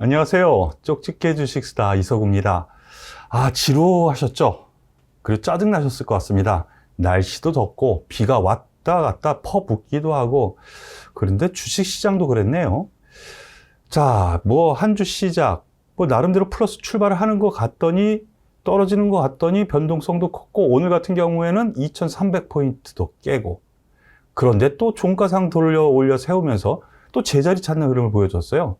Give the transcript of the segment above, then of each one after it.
안녕하세요. 쪽집게 주식스타 이서구입니다. 아, 지루하셨죠? 그리고 짜증나셨을 것 같습니다. 날씨도 덥고 비가 왔다 갔다 퍼붓기도 하고 그런데 주식시장도 그랬네요. 자, 뭐 한 주 시작, 뭐 나름대로 플러스 출발을 하는 것 같더니 떨어지는 것 같더니 변동성도 컸고 오늘 같은 경우에는 2300포인트도 깨고 그런데 또 종가상 돌려 올려 세우면서 또 제자리 찾는 흐름을 보여줬어요.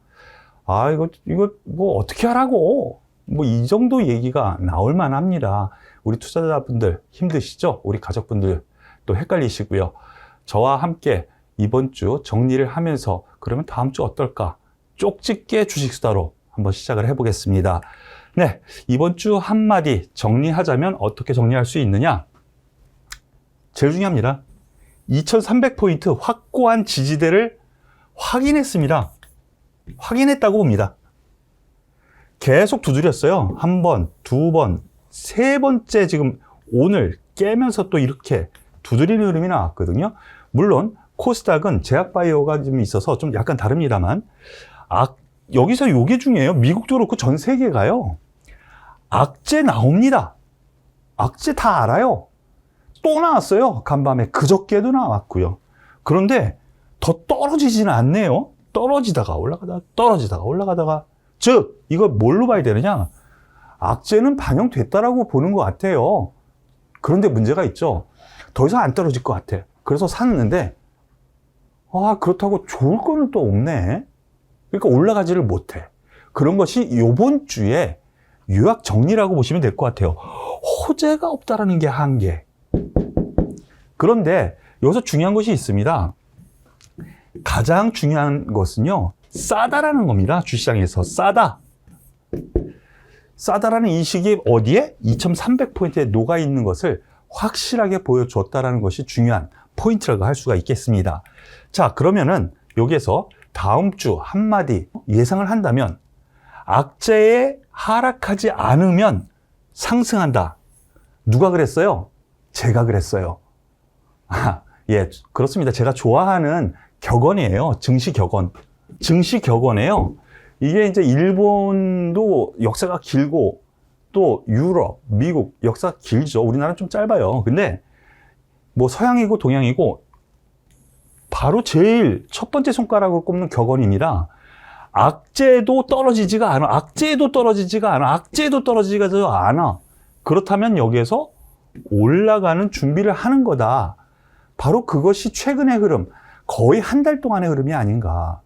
아, 이거, 이거 뭐 어떻게 하라고. 뭐 이 정도 얘기가 나올 만합니다. 우리 투자자분들 힘드시죠? 우리 가족분들 또 헷갈리시고요. 저와 함께 이번 주 정리를 하면서 그러면 다음 주 어떨까? 쪽집게 주식수다로 한번 시작을 해보겠습니다. 네, 이번 주 한마디 정리하자면 어떻게 정리할 수 있느냐? 제일 중요합니다. 2300포인트 확고한 지지대를 확인했습니다. 확인했다고 봅니다. 계속 두드렸어요. 한 번, 두 번, 세 번째 지금 오늘 깨면서 또 이렇게 두드리는 흐름이 나왔거든요. 물론 코스닥은 제약바이오가 좀 있어서 좀 약간 다릅니다만 악, 여기서 요게 중요해요. 미국도 그렇고 전 세계가요. 악재 나옵니다. 악재 다 알아요. 또 나왔어요. 간밤에 그저께도 나왔고요. 그런데 더 떨어지지는 않네요. 떨어지다가 올라가다가 떨어지다가 올라가다가 즉 이거 뭘로 봐야 되느냐? 악재는 반영됐다라고 보는 것 같아요. 그런데 문제가 있죠. 더 이상 안 떨어질 것 같아. 그래서 샀는데 아 그렇다고 좋을 거는 또 없네. 그러니까 올라가지를 못해. 그런 것이 이번 주에 유학 정리라고 보시면 될 것 같아요. 호재가 없다라는 게 한계. 그런데 여기서 중요한 것이 있습니다. 가장 중요한 것은요, 싸다라는 겁니다. 주시장에서 싸다. 싸다라는 인식이 어디에? 2300포인트에 녹아 있는 것을 확실하게 보여줬다라는 것이 중요한 포인트라고 할 수가 있겠습니다. 자, 그러면은 여기에서 다음 주 한마디 예상을 한다면 악재에 하락하지 않으면 상승한다. 누가 그랬어요? 제가 그랬어요. 아, 예, 그렇습니다. 제가 좋아하는 격언이에요. 증시 격언. 증시 격언에요. 이게 이제 일본도 역사가 길고 또 유럽, 미국 역사가 길죠. 우리나라는 좀 짧아요. 근데 뭐 서양이고 동양이고 바로 제일 첫 번째 손가락으로 꼽는 격언입니다. 악재도 떨어지지가 않아. 악재도 떨어지지가 않아. 악재도 떨어지지가 않아. 그렇다면 여기에서 올라가는 준비를 하는 거다. 바로 그것이 최근의 흐름, 거의 한 달 동안의 흐름이 아닌가.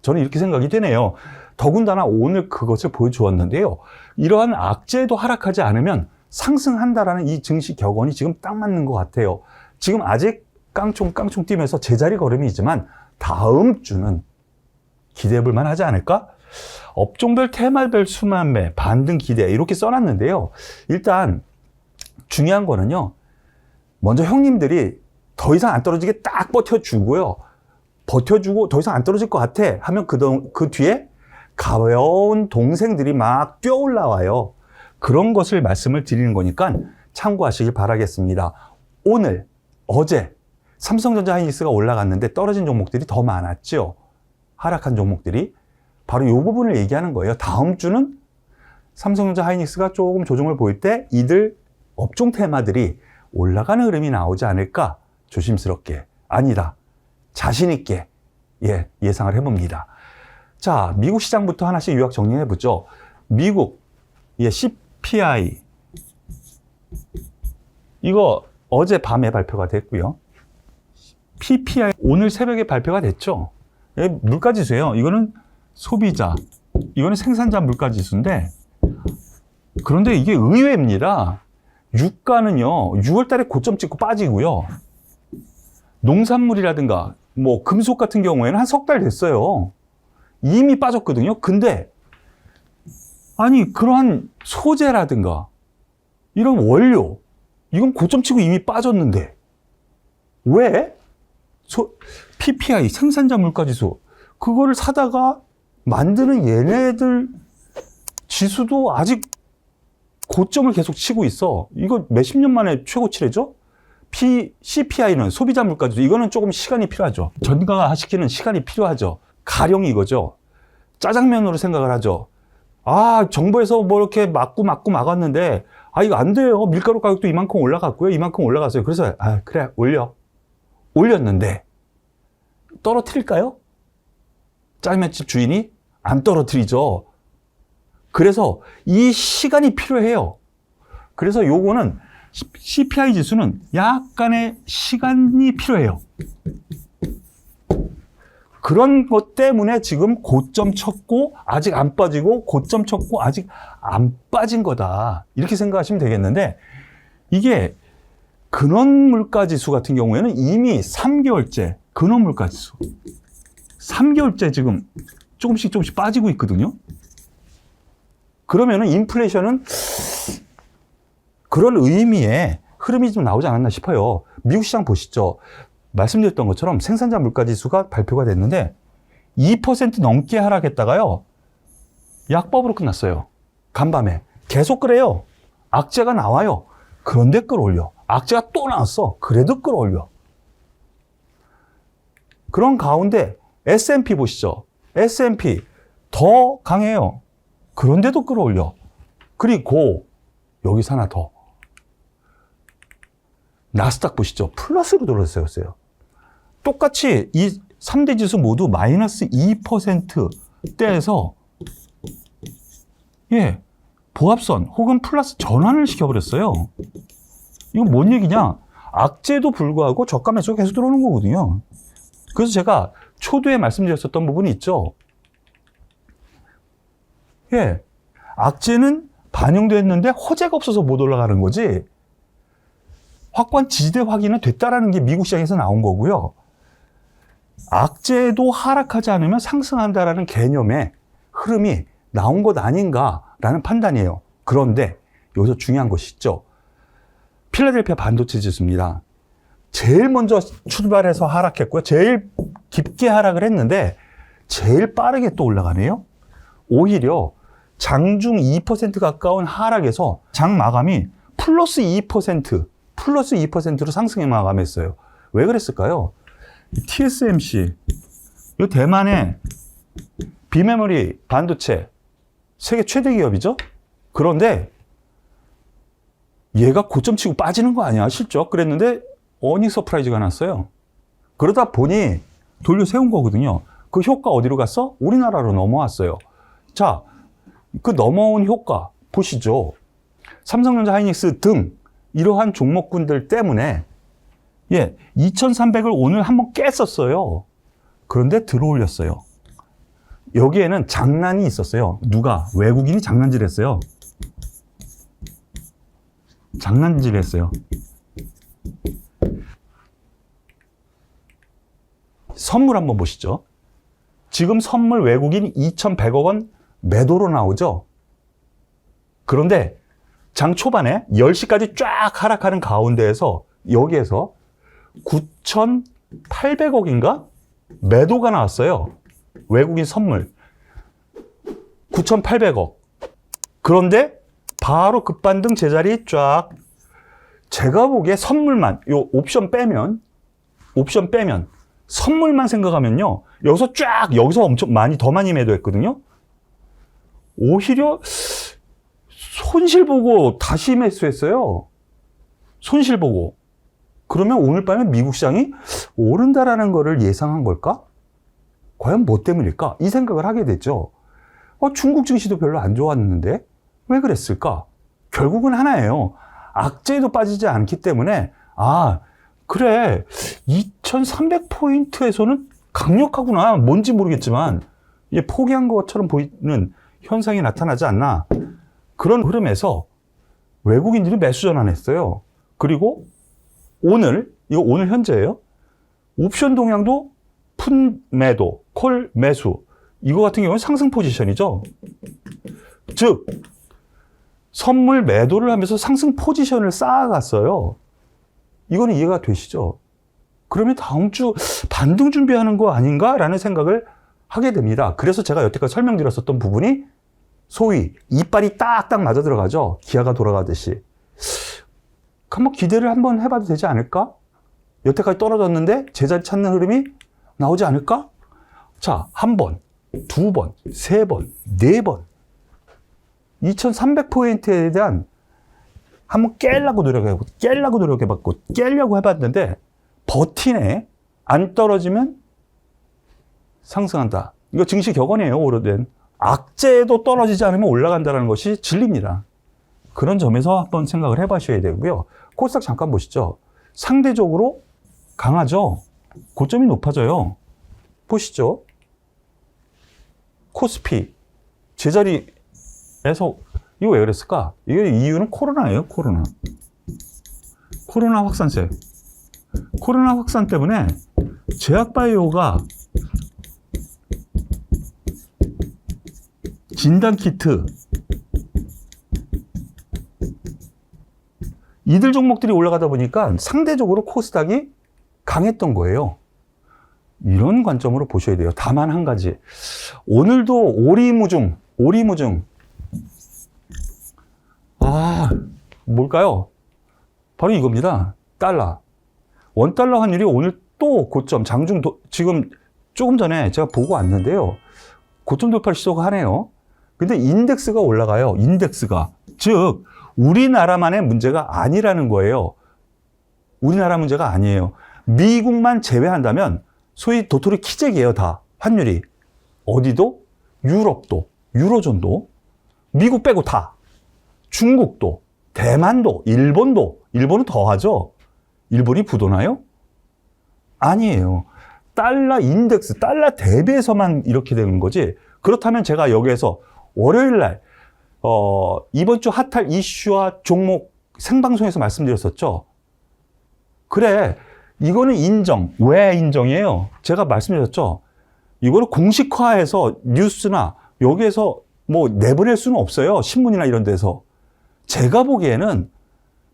저는 이렇게 생각이 되네요. 더군다나 오늘 그것을 보여주었는데요. 이러한 악재도 하락하지 않으면 상승한다라는 이 증시 격언이 지금 딱 맞는 것 같아요. 지금 아직 깡총 깡총 뛰면서 제자리 걸음이지만 다음 주는 기대해 볼 만 하지 않을까? 업종별 테마별 수만매 반등 기대 이렇게 써놨는데요. 일단 중요한 거는요. 먼저 형님들이 더 이상 안 떨어지게 딱 버텨주고요. 버텨주고 더 이상 안 떨어질 것 같아 하면 그, 동, 그 뒤에 가벼운 동생들이 막 뛰어 올라와요. 그런 것을 말씀을 드리는 거니까 참고하시길 바라겠습니다. 오늘, 어제 삼성전자 하이닉스가 올라갔는데 떨어진 종목들이 더 많았죠. 하락한 종목들이. 바로 이 부분을 얘기하는 거예요. 다음 주는 삼성전자 하이닉스가 조금 조정을 보일 때 이들 업종 테마들이 올라가는 흐름이 나오지 않을까 조심스럽게 아니다 자신 있게 예, 예상을 해봅니다. 자 미국 시장부터 하나씩 요약 정리해 보죠. 미국 예, CPI 이거 어제 밤에 발표가 됐고요. PPI 오늘 새벽에 발표가 됐죠. 예, 물가 지수예요. 이거는 소비자, 이거는 생산자 물가 지수인데 그런데 이게 의외입니다. 유가는요, 6월 달에 고점 찍고 빠지고요. 농산물이라든가, 뭐, 금속 같은 경우에는 한 석 달 됐어요. 이미 빠졌거든요. 근데, 아니, 그러한 소재라든가, 이런 원료, 이건 고점 치고 이미 빠졌는데, 왜? 소, PPI, 생산자 물가지수, 그거를 사다가 만드는 얘네들 지수도 아직 고점을 계속 치고 있어. 이거 몇십 년 만에 최고치래죠? P, CPI는 소비자 물가지수. 이거는 조금 시간이 필요하죠. 전가시키는 시간이 필요하죠. 가령 이거죠. 짜장면으로 생각을 하죠. 아, 정부에서 뭐 이렇게 막고 막고 막았는데, 아, 이거 안 돼요. 밀가루 가격도 이만큼 올라갔고요. 이만큼 올라갔어요. 그래서, 아, 그래, 올려. 올렸는데, 떨어뜨릴까요? 짜장면집 주인이 안 떨어뜨리죠. 그래서 이 시간이 필요해요. 그래서 요거는 CPI 지수는 약간의 시간이 필요해요. 그런 것 때문에 지금 고점 쳤고 아직 안 빠지고 고점 쳤고 아직 안 빠진 거다. 이렇게 생각하시면 되겠는데 이게 근원 물가 지수 같은 경우에는 이미 3개월째 근원 물가 지수 3개월째 지금 조금씩 조금씩 빠지고 있거든요. 그러면은 인플레이션은 그런 의미의 흐름이 좀 나오지 않았나 싶어요. 미국 시장 보시죠. 말씀드렸던 것처럼 생산자 물가 지수가 발표가 됐는데 2% 넘게 하락했다가요. 약법으로 끝났어요. 간밤에. 계속 그래요. 악재가 나와요. 그런데 끌어올려. 악재가 또 나왔어. 그래도 끌어올려. 그런 가운데 S&P 보시죠. S&P 더 강해요. 그런데도 끌어올려. 그리고 여기서 하나 더. 나스닥 보시죠. 플러스로 돌아섰어요. 똑같이 이 3대 지수 모두 마이너스 2%대에서 예, 보합선 혹은 플러스 전환을 시켜버렸어요. 이건 뭔 얘기냐? 악재도 불구하고 저가 매수가 계속 들어오는 거거든요. 그래서 제가 초두에 말씀드렸었던 부분이 있죠. 예, 악재는 반영됐는데 호재가 없어서 못 올라가는 거지. 확고한 지지대 확인은 됐다라는 게 미국 시장에서 나온 거고요. 악재도 하락하지 않으면 상승한다라는 개념의 흐름이 나온 것 아닌가라는 판단이에요. 그런데 여기서 중요한 것이 있죠. 필라델피아 반도체 지수입니다. 제일 먼저 출발해서 하락했고요. 제일 깊게 하락을 했는데 제일 빠르게 또 올라가네요. 오히려 장중 2% 가까운 하락에서 장 마감이 플러스 2%, 플러스 2%로 상승해 마감했어요. 왜 그랬을까요? 이 TSMC, 이 대만의 비메모리 반도체 세계 최대 기업이죠? 그런데 얘가 고점 치고 빠지는 거 아니야, 실적? 그랬는데 어닝 서프라이즈가 났어요. 그러다 보니 돌려 세운 거거든요. 그 효과 어디로 갔어? 우리나라로 넘어왔어요. 자, 그 넘어온 효과 보시죠. 삼성전자 하이닉스 등 이러한 종목군들 때문에 예, 2300을 오늘 한번 깼었어요. 그런데 들어올렸어요. 여기에는 장난이 있었어요. 누가? 외국인이 장난질 했어요. 장난질 했어요. 선물 한번 보시죠. 지금 선물 외국인 2,100억 원 매도로 나오죠. 그런데 장 초반에 10시까지 쫙 하락하는 가운데에서 여기에서 9,800억인가 매도가 나왔어요. 외국인 선물 9,800억. 그런데 바로 급반등 제자리 쫙 제가 보기에 선물만 요 옵션 빼면 옵션 빼면 선물만 생각하면요. 여기서 쫙 여기서 엄청 많이 더 많이 매도했거든요. 오히려 손실 보고 다시 매수했어요. 손실 보고. 그러면 오늘 밤에 미국 시장이 오른다라는 거를 예상한 걸까? 과연 뭐 때문일까? 이 생각을 하게 됐죠. 어, 중국 증시도 별로 안 좋았는데 왜 그랬을까? 결국은 하나예요. 악재에도 빠지지 않기 때문에 아 그래 2300포인트에서는 강력하구나 뭔지 모르겠지만 이제 포기한 것처럼 보이는 현상이 나타나지 않나 그런 흐름에서 외국인들이 매수 전환했어요. 그리고 오늘 이거 오늘 현재예요. 옵션 동향도 푼 매도, 콜 매수 이거 같은 경우는 상승 포지션이죠. 즉 선물 매도를 하면서 상승 포지션을 쌓아갔어요. 이거는 이해가 되시죠? 그러면 다음 주 반등 준비하는 거 아닌가라는 생각을 하게 됩니다. 그래서 제가 여태까지 설명드렸었던 부분이 소위 이빨이 딱딱 맞아 들어가죠. 기아가 돌아가듯이. 한번 기대를 한번 해봐도 되지 않을까? 여태까지 떨어졌는데 제자리 찾는 흐름이 나오지 않을까? 자, 한 번 두 번, 세 번, 네 번. 2300포인트에 대한 한번 깨려고 노력해보고, 깨려고 노력해봤고, 깨려고 해봤는데, 버티네. 안 떨어지면 상승한다. 이거 증시 격언이에요, 오래된. 악재도 떨어지지 않으면 올라간다는 것이 진리입니다. 그런 점에서 한번 생각을 해보셔야 되고요. 코스닥 잠깐 보시죠. 상대적으로 강하죠? 고점이 높아져요. 보시죠. 코스피. 제자리에서, 이거 왜 그랬을까? 이게 이유는 코로나예요, 코로나. 코로나 확산세. 코로나 확산 때문에 제약바이오가 진단 키트 이들 종목들이 올라가다 보니까 상대적으로 코스닥이 강했던 거예요. 이런 관점으로 보셔야 돼요. 다만 한 가지. 오늘도 오리무중, 오리무중. 아, 뭘까요? 바로 이겁니다. 달러. 원달러 환율이 오늘 또 고점, 장중, 도, 지금 조금 전에 제가 보고 왔는데요. 고점 돌파를 시도하네요. 근데 인덱스가 올라가요. 인덱스가. 즉, 우리나라만의 문제가 아니라는 거예요. 우리나라 문제가 아니에요. 미국만 제외한다면 소위 도토리 키재기예요, 다. 환율이. 어디도 유럽도, 유로존도, 미국 빼고 다. 중국도, 대만도, 일본도, 일본은 더 하죠. 일본이 부도나요? 아니에요. 달러 인덱스, 달러 대비해서만 이렇게 되는 거지. 그렇다면 제가 여기에서 월요일 날, 어, 이번 주 핫할 이슈와 종목 생방송에서 말씀드렸었죠. 그래, 이거는 인정. 왜 인정이에요? 제가 말씀드렸죠. 이거를 공식화해서 뉴스나 여기에서 뭐 내보낼 수는 없어요. 신문이나 이런 데서. 제가 보기에는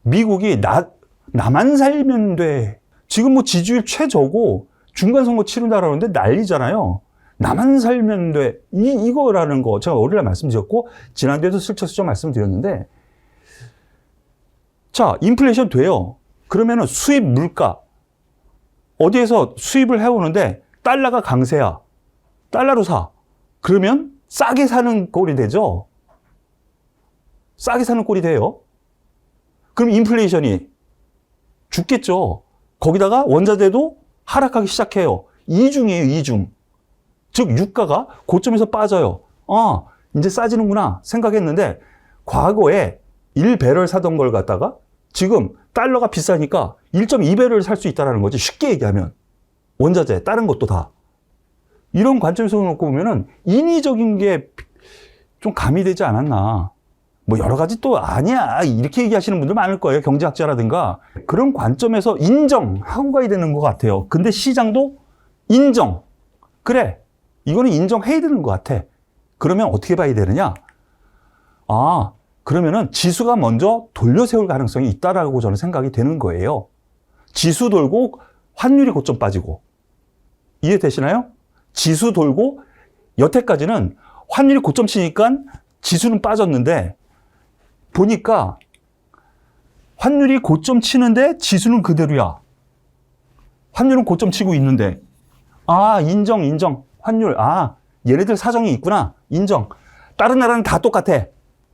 미국이 나, 나만 살면 돼. 지금 뭐 지지율 최저고 중간선거 치른다 그러는데 난리잖아요. 나만 살면 돼. 이, 이거라는 거 제가 월요일에 말씀드렸고 지난주에도 슬쩍 슬쩍 말씀드렸는데 자, 인플레이션 돼요. 그러면은 수입 물가 어디에서 수입을 해오는데 달러가 강세야. 달러로 사. 그러면 싸게 사는 꼴이 되죠. 싸게 사는 꼴이 돼요. 그럼 인플레이션이 죽겠죠. 거기다가 원자재도 하락하기 시작해요. 이중이에요, 이중. 즉, 유가가 고점에서 빠져요. 아, 이제 싸지는구나 생각했는데, 과거에 1배럴 사던 걸 갖다가 지금 달러가 비싸니까 1.2배를 살 수 있다는 거지. 쉽게 얘기하면. 원자재, 다른 것도 다. 이런 관점에서 놓고 보면은 인위적인 게 좀 가미되지 않았나. 뭐 여러 가지 또 아니야. 이렇게 얘기하시는 분들 많을 거예요. 경제학자라든가. 그런 관점에서 인정하고 가야 되는 것 같아요. 근데 시장도 인정. 그래. 이거는 인정해야 되는 것 같아. 그러면 어떻게 봐야 되느냐? 아, 그러면은 지수가 먼저 돌려 세울 가능성이 있다라고 저는 생각이 되는 거예요. 지수 돌고 환율이 고점 빠지고. 이해되시나요? 지수 돌고 여태까지는 환율이 고점 치니까 지수는 빠졌는데 보니까 환율이 고점 치는데 지수는 그대로야. 환율은 고점 치고 있는데 아 인정 인정 환율. 아 얘네들 사정이 있구나. 인정. 다른 나라는 다 똑같아.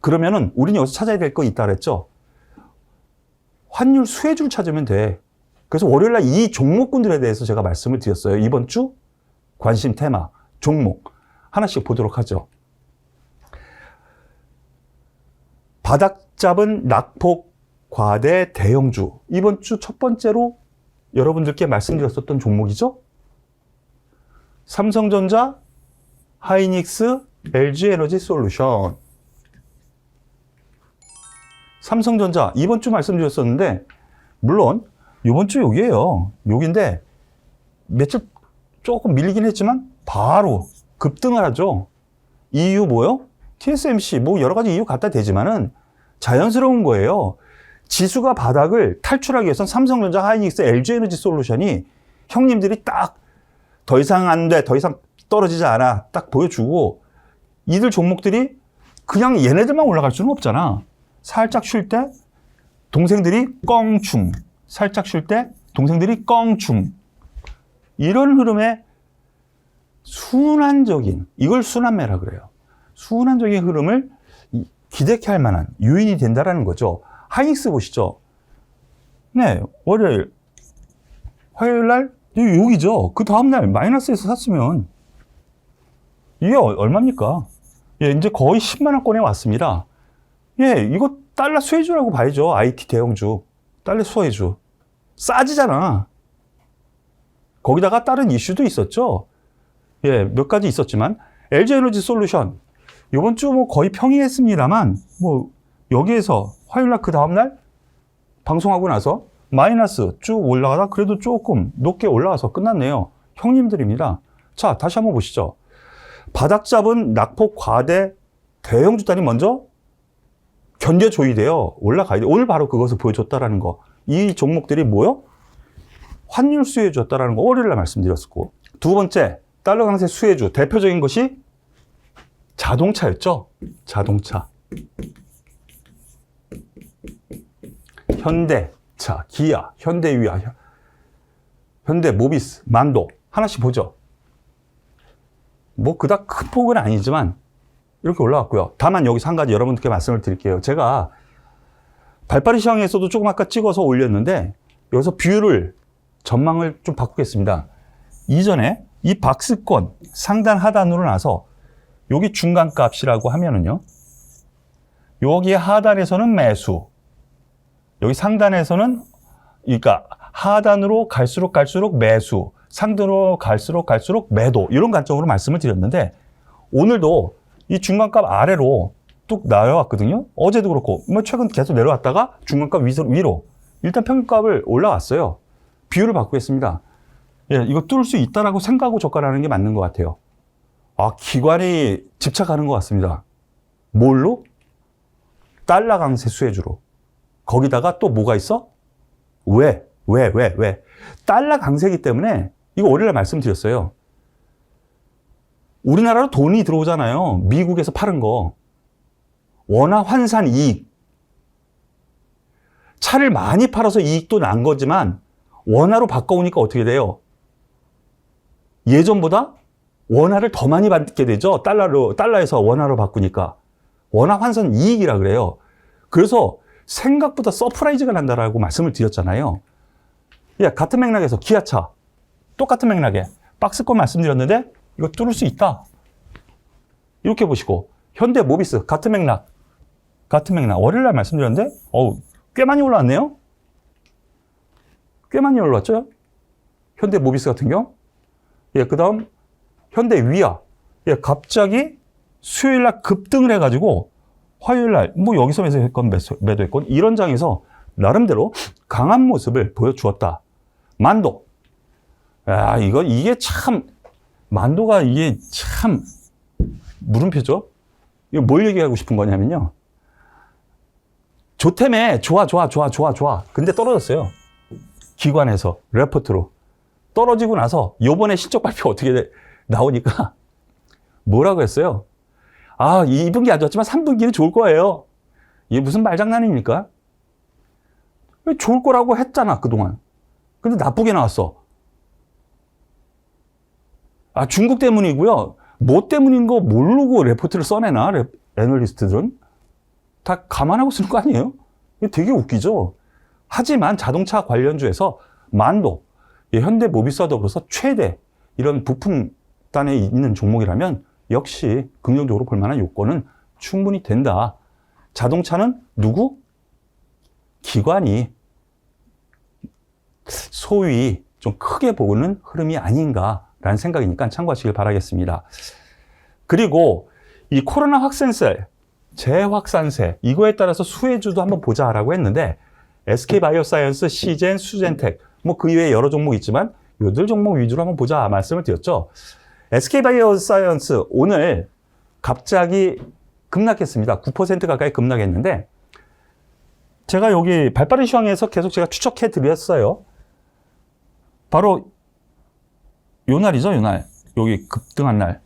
그러면은 우리는 여기서 찾아야 될 거 있다 그랬죠? 환율 수혜줄 찾으면 돼. 그래서 월요일 날 이 종목군들에 대해서 제가 말씀을 드렸어요. 이번 주 관심 테마 종목. 하나씩 보도록 하죠. 바닥 잡은 낙폭 과대 대형주. 이번 주 첫 번째로 여러분들께 말씀드렸었던 종목이죠 삼성전자, 하이닉스, LG에너지 솔루션. 삼성전자 이번 주 말씀드렸었는데 물론 이번 주 여기에요. 여기인데 며칠 조금 밀리긴 했지만 바로 급등을 하죠. 이유 뭐요? TSMC 뭐 여러 가지 이유 갖다 대지만은 자연스러운 거예요. 지수가 바닥을 탈출하기 위해선 삼성전자, 하이닉스, LG에너지 솔루션이 형님들이 딱 더 이상 안 돼, 더 이상 떨어지지 않아 딱 보여주고 이들 종목들이 그냥 얘네들만 올라갈 수는 없잖아. 살짝 쉴 때 동생들이 껑충, 살짝 쉴 때 동생들이 껑충 이런 흐름에 순환적인 이걸 순환매라 그래요. 순환적인 흐름을 이- 기대케 할 만한 요인이 된다라는 거죠. 하이닉스 보시죠. 네, 월요일, 화요일 날 여기 여기죠. 그 다음 날 마이너스에서 샀으면 이게 얼- 얼마입니까? 예, 이제 거의 10만 원권에 왔습니다. 예, 이거 달러 수혜주라고 봐야죠. IT 대형주. 달러 수혜주. 싸지잖아. 거기다가 다른 이슈도 있었죠. 예, 몇 가지 있었지만 LG 에너지 솔루션 이번 주 뭐 거의 평이했습니다만 뭐 여기에서 화요일 날 그 다음 날 방송하고 나서 마이너스 쭉 올라가다 그래도 조금 높게 올라와서 끝났네요. 형님들입니다. 자, 다시 한번 보시죠. 바닥 잡은 낙폭 과대 대형 주단이 먼저 견뎌줘야 돼요. 올라가야 돼요. 오늘 바로 그것을 보여줬다라는 거. 이 종목들이 뭐요? 환율 수혜주 였다라는 거 월요일 날 말씀드렸었고. 두 번째, 달러 강세 수혜주. 대표적인 것이 자동차였죠. 자동차. 현대 차, 기아, 현대위아, 현- 현대 모비스, 만도 하나씩 보죠. 뭐 그닥 큰 폭은 아니지만 이렇게 올라왔고요. 다만 여기서 한 가지 여러분들께 말씀을 드릴게요. 제가 발빠른 시황에서도 조금 아까 찍어서 올렸는데 여기서 뷰를 전망을 좀 바꾸겠습니다. 이전에 이 박스권 상단 하단으로 나서 여기 중간 값이라고 하면은요. 여기 하단에서는 매수, 여기 상단에서는 그러니까 하단으로 갈수록 갈수록 매수, 상단으로 갈수록 갈수록 매도 이런 관점으로 말씀을 드렸는데 오늘도 이 중간값 아래로 뚝 내려왔거든요. 어제도 그렇고 뭐 최근 계속 내려왔다가 중간값 위로, 위로 일단 평균값을 올라왔어요. 비율을 바꾸겠습니다. 예, 이거 뚫을 수 있다라고 생각하고 접근하는 게 맞는 것 같아요. 아, 기관이 집착하는 것 같습니다. 뭘로? 달러 강세 수혜주로. 거기다가 또 뭐가 있어? 왜? 왜? 왜? 왜? 달러 강세기 때문에 이거 월요일에 말씀드렸어요. 우리나라로 돈이 들어오잖아요. 미국에서 파는 거. 원화 환산 이익. 차를 많이 팔아서 이익도 난 거지만 원화로 바꿔오니까 어떻게 돼요? 예전보다 원화를 더 많이 받게 되죠. 달러로, 달러에서 원화로 바꾸니까. 원화 환산 이익이라 그래요. 그래서 생각보다 서프라이즈가 난다라고 말씀을 드렸잖아요. 예, 같은 맥락에서 기아차. 똑같은 맥락에 박스권 말씀드렸는데 이거 뚫을 수 있다. 이렇게 보시고 현대 모비스 같은 맥락. 같은 맥락. 월요일 날 말씀드렸는데 어우, 꽤 많이 올라왔네요. 꽤 많이 올라왔죠? 현대 모비스 같은 경우. 예, 그다음 현대 위아. 예, 갑자기 수요일 날 급등을 해 가지고 화요일 날 뭐 여기서 매수했건 매수, 매도했건 이런 장에서 나름대로 강한 모습을 보여주었다. 만도. 야, 이거 이게 참 만도가 이게 참 물음표죠. 이거 뭘 얘기하고 싶은 거냐면요. 좋다며 좋아 좋아 좋아 좋아 좋아. 근데 떨어졌어요. 기관에서 레포트로 떨어지고 나서 요번에 실적 발표 어떻게 돼? 나오니까 뭐라고 했어요? 아, 2분기 안 좋았지만 3분기는 좋을 거예요. 이게 무슨 말장난입니까? 왜 좋을 거라고 했잖아, 그동안. 근데 나쁘게 나왔어. 아, 중국 때문이고요. 뭐 때문인 거 모르고 레포트를 써내나, 레, 애널리스트들은? 다 감안하고 쓰는 거 아니에요? 되게 웃기죠? 하지만 자동차 관련주에서 만도, 예, 현대 모비스와 더불어서 최대 이런 부품단에 있는 종목이라면 역시 긍정적으로 볼 만한 요건은 충분히 된다. 자동차는 누구? 기관이 소위 좀 크게 보는 흐름이 아닌가라는 생각이니까 참고하시길 바라겠습니다. 그리고 이 코로나 확산세, 재확산세, 이거에 따라서 수혜주도 한번 보자라고 했는데 SK바이오사이언스, 시젠, 수젠텍, 뭐 그 이외에 여러 종목 있지만 요들 종목 위주로 한번 보자 말씀을 드렸죠. SK바이오사이언스 오늘 갑자기 급락했습니다. 9% 가까이 급락했는데 제가 여기 발빠른 시황에서 계속 제가 추적해 드렸어요. 바로 요 날이죠, 요 날. 여기 급등한 날.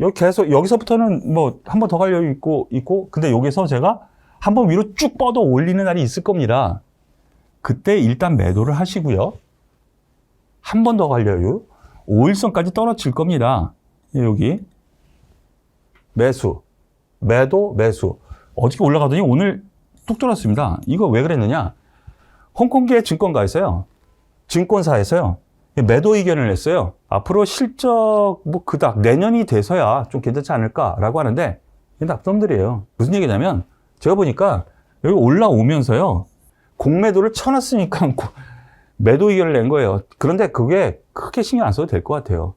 여기 계속 여기서부터는 뭐 한 번 더 갈려 있고 있고 근데 여기서 제가 한 번 위로 쭉 뻗어 올리는 날이 있을 겁니다. 그때 일단 매도를 하시고요. 한 번 더 갈려요. 5일선까지 떨어질 겁니다. 여기 매수, 매도, 매수. 어저께 올라가더니 오늘 뚝 떨어졌습니다. 이거 왜 그랬느냐? 홍콩계 증권가에서요. 증권사에서요. 매도 의견을 냈어요. 앞으로 실적 뭐 그닥 내년이 돼서야 좀 괜찮지 않을까라고 하는데 이게 나쁜 무슨 얘기냐면 제가 보니까 여기 올라오면서요. 공매도를 쳐놨으니까 고- 매도 의견을 낸 거예요. 그런데 그게 크게 신경 안 써도 될 것 같아요.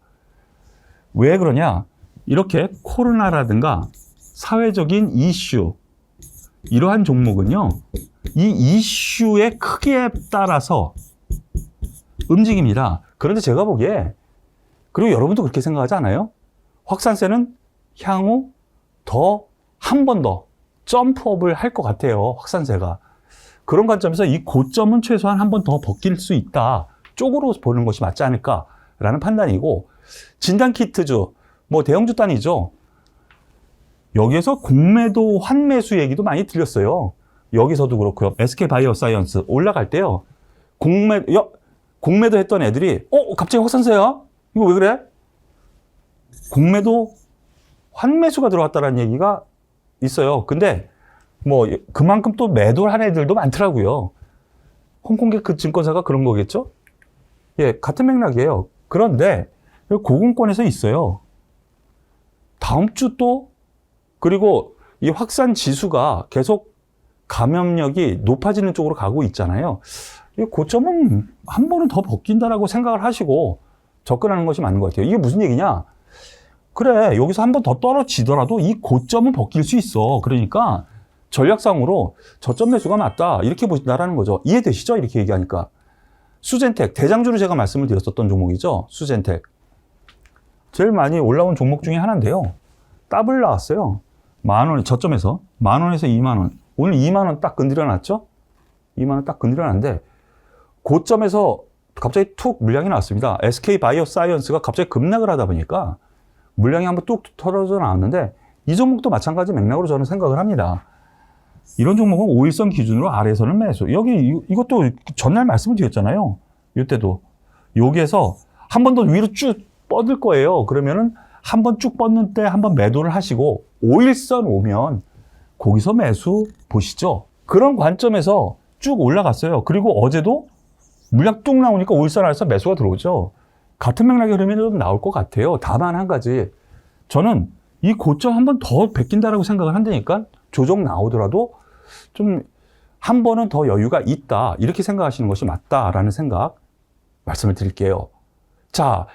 왜 그러냐? 이렇게 코로나라든가 사회적인 이슈, 이러한 종목은요, 이 이슈의 크기에 따라서 움직입니다. 그런데 제가 보기에, 그리고 여러분도 그렇게 생각하지 않아요? 확산세는 향후 더 한 번 더 점프업을 할 것 같아요. 확산세가. 그런 관점에서 이 고점은 최소한 한 번 더 벗길 수 있다. 쪽으로 보는 것이 맞지 않을까라는 판단이고, 진단 키트주, 뭐 대형주 단위죠. 여기에서 공매도 환매수 얘기도 많이 들렸어요. 여기서도 그렇고요. SK 바이오사이언스 올라갈 때요. 공매, 야, 공매도 했던 애들이, 어, 갑자기 확산세야? 이거 왜 그래? 공매도 환매수가 들어왔다는 얘기가 있어요. 근데 뭐 그만큼 또 매도를 한 애들도 많더라고요. 홍콩계 그 증권사가 그런 거겠죠? 예, 같은 맥락이에요. 그런데 고공권에서 있어요. 다음 주 또 그리고 이 확산 지수가 계속 감염력이 높아지는 쪽으로 가고 있잖아요. 이 고점은 한 번은 더 벗긴다라고 생각을 하시고 접근하는 것이 맞는 것 같아요. 이게 무슨 얘기냐? 그래, 여기서 한 번 더 떨어지더라도 이 고점은 벗길 수 있어. 그러니까 전략상으로 저점 매수가 맞다. 이렇게 보신다라는 거죠. 이해되시죠? 이렇게 얘기하니까. 수젠텍, 대장주로 제가 말씀을 드렸었던 종목이죠. 수젠텍. 제일 많이 올라온 종목 중에 하나인데요. 더블 나왔어요. 만 원에 저점에서 만 원에서 2만 원. 오늘 2만 원 딱 건드려 놨죠? 2만 원 딱 건드려 놨는데 고점에서 갑자기 툭 물량이 나왔습니다. SK 바이오 사이언스가 갑자기 급락을 하다 보니까 물량이 한번 뚝 털어져 나왔는데 이 종목도 마찬가지 맥락으로 저는 생각을 합니다. 이런 종목은 5일선 기준으로 아래에서는 매수. 여기 이- 이것도 전날 말씀을 드렸잖아요. 이때도 여기에서 한 번 더 위로 쭉 뻗을 거예요. 그러면은 한 번 쭉 뻗는 때 한 번 매도를 하시고 5일선 오면 거기서 매수 보시죠. 그런 관점에서 쭉 올라갔어요. 그리고 어제도 물량 뚝 나오니까 5일선 아래서 매수가 들어오죠. 같은 맥락의 흐름이 좀 나올 것 같아요. 다만 한 가지. 저는 이 고점 한 번 더 베낀다라고 생각을 한다니까 조정 나오더라도 좀 한 번은 더 여유가 있다. 이렇게 생각하시는 것이 맞다라는 생각 말씀을 드릴게요. 자,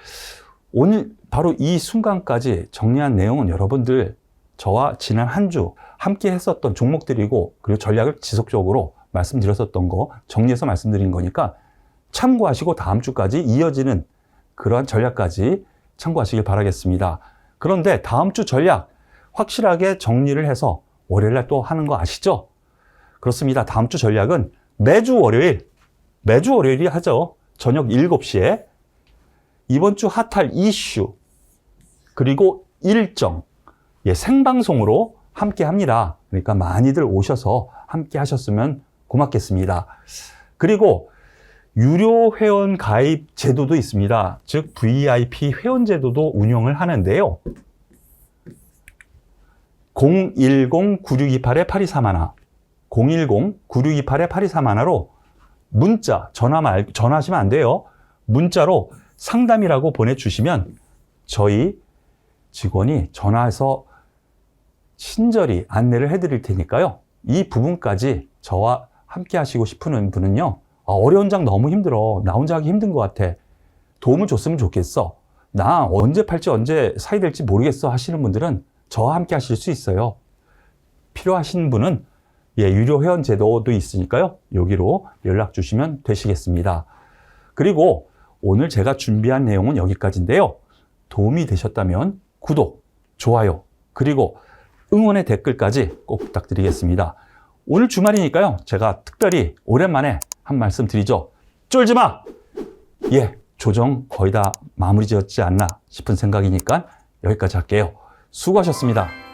오늘 바로 이 순간까지 정리한 내용은 여러분들 저와 지난 한 주 함께 했었던 종목들이고 그리고 전략을 지속적으로 말씀드렸었던 거 정리해서 말씀드린 거니까 참고하시고 다음 주까지 이어지는 그러한 전략까지 참고하시길 바라겠습니다. 그런데 다음 주 전략 확실하게 정리를 해서 월요일 날 또 하는 거 아시죠? 그렇습니다. 다음 주 전략은 매주 월요일, 매주 월요일이 하죠. 저녁 7시에 이번 주 핫할 이슈, 그리고 일정, 예, 생방송으로 함께 합니다. 그러니까 많이들 오셔서 함께 하셨으면 고맙겠습니다. 그리고 유료 회원 가입 제도도 있습니다. 즉 VIP 회원 제도도 운영을 하는데요. 010-9628-8231 010-9628-8231로 문자, 전화 말, 전화하시면 안 돼요. 문자로 상담이라고 보내주시면 저희 직원이 전화해서 친절히 안내를 해드릴 테니까요. 이 부분까지 저와 함께 하시고 싶은 분은요. 아, 어려운 장 너무 힘들어. 나 혼자 하기 힘든 것 같아. 도움을 줬으면 좋겠어. 나 언제 팔지 언제 사이 될지 모르겠어 하시는 분들은 저와 함께 하실 수 있어요. 필요하신 분은 예, 유료 회원 제도도 있으니까요. 여기로 연락 주시면 되시겠습니다. 그리고 오늘 제가 준비한 내용은 여기까지인데요. 도움이 되셨다면 구독, 좋아요, 그리고 응원의 댓글까지 꼭 부탁드리겠습니다. 오늘 주말이니까요. 제가 특별히 오랜만에 한 말씀 드리죠. 쫄지 마! 예, 조정 거의 다 마무리 지었지 않나 싶은 생각이니까 여기까지 할게요. 수고하셨습니다.